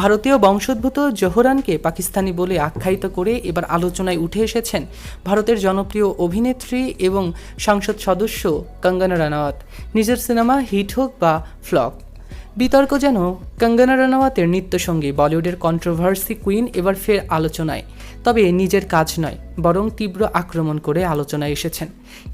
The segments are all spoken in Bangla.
ভারতীয় বংশোদ্ভূত জোহরানকে পাকিস্তানি বলে আখ্যায়িত করে এবার আলোচনায় উঠে এসেছেন ভারতের জনপ্রিয় অভিনেত্রী এবং সংসদ সদস্য কঙ্গনা রানাওয়াত। নিজের সিনেমা হিট হোক বা ফ্লপ। বিতর্ক যেন কঙ্গনা রানাওয়াতের নৃত্যসঙ্গী বলিউডের কন্ট্রোভার্সি কুইন এবার ফের আলোচনায়। তবে নিজের কাজ নয়, বরং তীব্র আক্রমণ করে আলোচনায় এসেছেন।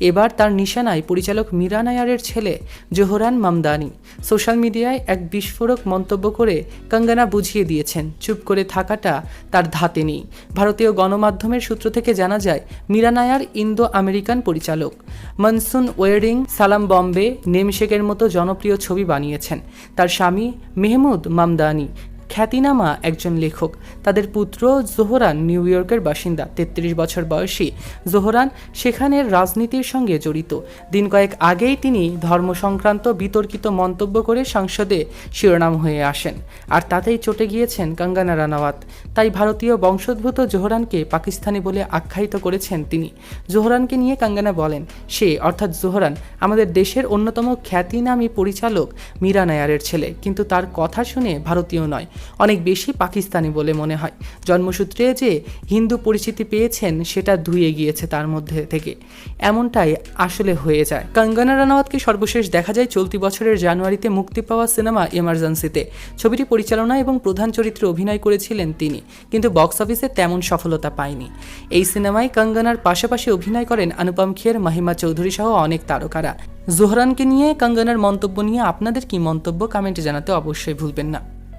এবার তার নিশানায় পরিচালক মীরা নায়ারের ছেলে জোহরান মামদানি সোশ্যাল মিডিয়ায় এক বিস্ফোরক মন্তব্য করে কঙ্গনা বুঝিয়ে দিয়েছেন, চুপ করে থাকাটা তার ধাতে নেই। ভারতীয় গণমাধ্যমের সূত্র থেকে জানা যায়, মীরা নায়ার ইন্দো আমেরিকান পরিচালক মনসুন ওয়েডিং সালাম বম্বে, নেমশেকের মতো জনপ্রিয় ছবি বানিয়েছেন। তার शामी महमूद ममदानी খ্যাতিনামা একজন লেখক। তাদের পুত্র জোহরান নিউ ইয়র্কের বাসিন্দা। তেত্রিশ বছর বয়সী জোহরান সেখানের রাজনীতির সঙ্গে জড়িত। দিন কয়েক আগেই তিনি ধর্ম সংক্রান্ত বিতর্কিত মন্তব্য করে সংসদে শিরোনাম হয়ে আসেন। আর তাতেই চটে গিয়েছেন কঙ্গনা রানাওয়াত। তাই ভারতীয় বংশোদ্ভূত জোহরানকে পাকিস্তানি বলে আখ্যায়িত করেছেন তিনি। জোহরানকে নিয়ে কঙ্গনা বলেন, সে, অর্থাৎ জোহরান, আমাদের দেশের অন্যতম খ্যাতিনামী পরিচালক মীরা নায়ারের ছেলে। কিন্তু তার কথা শুনে ভারতীয় নয়। অনেক বেশি পাকিস্তানি বলে মনে হয়। জন্মসূত্রে যে হিন্দু পরিচিতি পেয়েছেন, সেটা ধুয়ে গিয়েছে তার মধ্যে থেকে। এমনটাই আসলে হয়ে যায়। কঙ্গনা রানাওয়াতকে সর্বশেষ দেখা যায় চলতি বছরের জানুয়ারিতে মুক্তি পাওয়া সিনেমা এমার্জেন্সিতে ছবিটি পরিচালনা এবং প্রধান চরিত্রে অভিনয় করেছিলেন তিনি, কিন্তু বক্স অফিসে তেমন সফলতা পায়নি। এই সিনেমায় কঙ্গনার পাশাপাশি অভিনয় করেন অনুপম খের, মহিমা চৌধুরী সহ অনেক তারকারা। জোহরানকে নিয়ে কঙ্গনার মন্তব্য নিয়ে আপনাদের কি মন্তব্য, কমেন্টে জানাতে অবশ্যই ভুলবেন না।